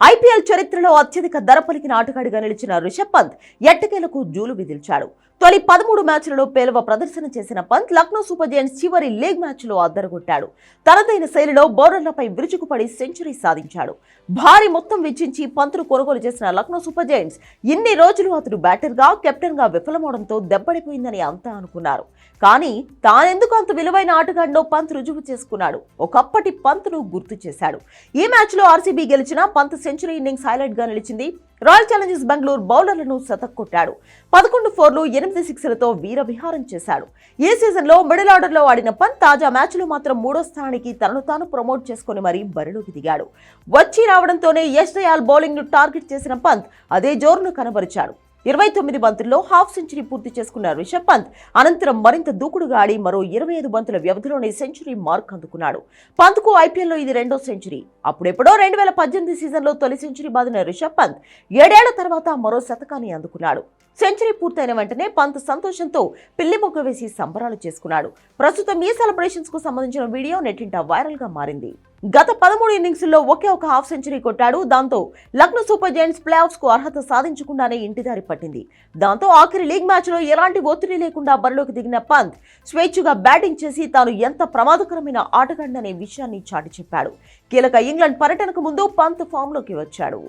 IPL చరిత్రలో అత్యధిక ధర పలికిన ఆటగాడిగా నిలిచిన రిషబ్ పంత్ ఎట్టకేలకు జూలు విదిల్చాడు. తొలి పదమూడు మ్యాచ్లలో పేలవ ప్రదర్శన చేసిన పంత్ లక్నో సూపర్ జైంట్స్ చివరి లీగ్ మ్యాచ్లో అద్దరగొట్టాడు. తనదైన శైలిలో బౌలర్లపై విరుచుకుపడి సెంచరీ సాధించాడు. భారీ మొత్తం వెచ్చించి పంతులు కొనుగోలు చేసిన లక్నో సూపర్ జైంట్స్ ఇన్ని రోజులు అతడు బ్యాటర్గా కెప్టెన్గా విఫలమవడంతో దెబ్బడిపోయిందని అంతా అనుకున్నారు. కానీ తానెందుకు అంత విలువైన ఆటగాడినో పంత్ రుజువు చేసుకున్నాడు. ఒకప్పటి పంత్ను గుర్తు చేశాడు. ఈ మ్యాచ్లో ఆర్సీబీ గెలిచిన పంత్ సెంచరీ ఇన్నింగ్స్ హైలైట్గా నిలిచింది. రాయల్ ఛాలెంజర్స్ బెంగళూరు బౌలర్లను శతక్కొట్టాడు పదకొండు ఫోర్లు ఎనిమిది సిక్స్లతో వీరవిహారం చేశాడు. ఈ సీజన్లో మిడిల్ ఆర్డర్లో ఆడిన పంత్ తాజా మ్యాచ్లో మాత్రం మూడో స్థానానికి తనను తాను ప్రమోట్ చేసుకుని మరీ బరిలోకి దిగాడు. వచ్చి రావడంతోనే యష్ దయాల్ బౌలింగ్ను టార్గెట్ చేసిన పంత్ అదే జోరును కనబరిచాడు. ఇరవై తొమ్మిది బంతుల్లో హాఫ్ సెంచరీ పూర్తి చేసుకున్న రిషబ్ పంత్. అనంతరం మరింత దూకుడుగా ఆడి మరో ఇరవై ఐదు బంతుల వ్యవధిలోనే సెంచరీ మార్క్ అందుకున్నాడు. పంత్కు ఐపీఎల్లో ఇది రెండో సెంచరీ. అప్పుడెప్పుడో రెండు వేల పద్దెనిమిది సీజన్లో తొలి సెంచరీ బాదిన రిషబ్ పంత్ ఏడేళ్ళ తర్వాత మరో శతకాన్ని అందుకున్నాడు. సెంచరీ పూర్తయిన వెంటనే పంత్ సంతోషంతో పిల్లి మొగ్గ వేసి సంబరాలు చేసుకున్నాడు. ప్రస్తుతం ఈ సెలబ్రేషన్స్కు సంబంధించిన వీడియో నెట్టింట వైరల్గా మారింది. గత పదమూడు ఇన్నింగ్స్లో ఒకే ఒక హాఫ్ సెంచరీ కొట్టాడు. దాంతో లక్నో సూపర్ జైంట్స్ ప్లే ఆఫ్స్కు అర్హత సాధించకుండానే ఇంటిదారి పట్టింది. దాంతో ఆఖరి లీగ్ మ్యాచ్లో ఎలాంటి ఒత్తిడి లేకుండా బరిలోకి దిగిన పంత్ స్వేచ్ఛగా బ్యాటింగ్ చేసి తాను ఎంత ప్రమాదకరమైన ఆటగాడిననే విషయాన్ని చాటి చెప్పాడు. కీలక ఇంగ్లాండ్ పర్యటనకు ముందు పంత్ ఫామ్లోకి వచ్చాడు.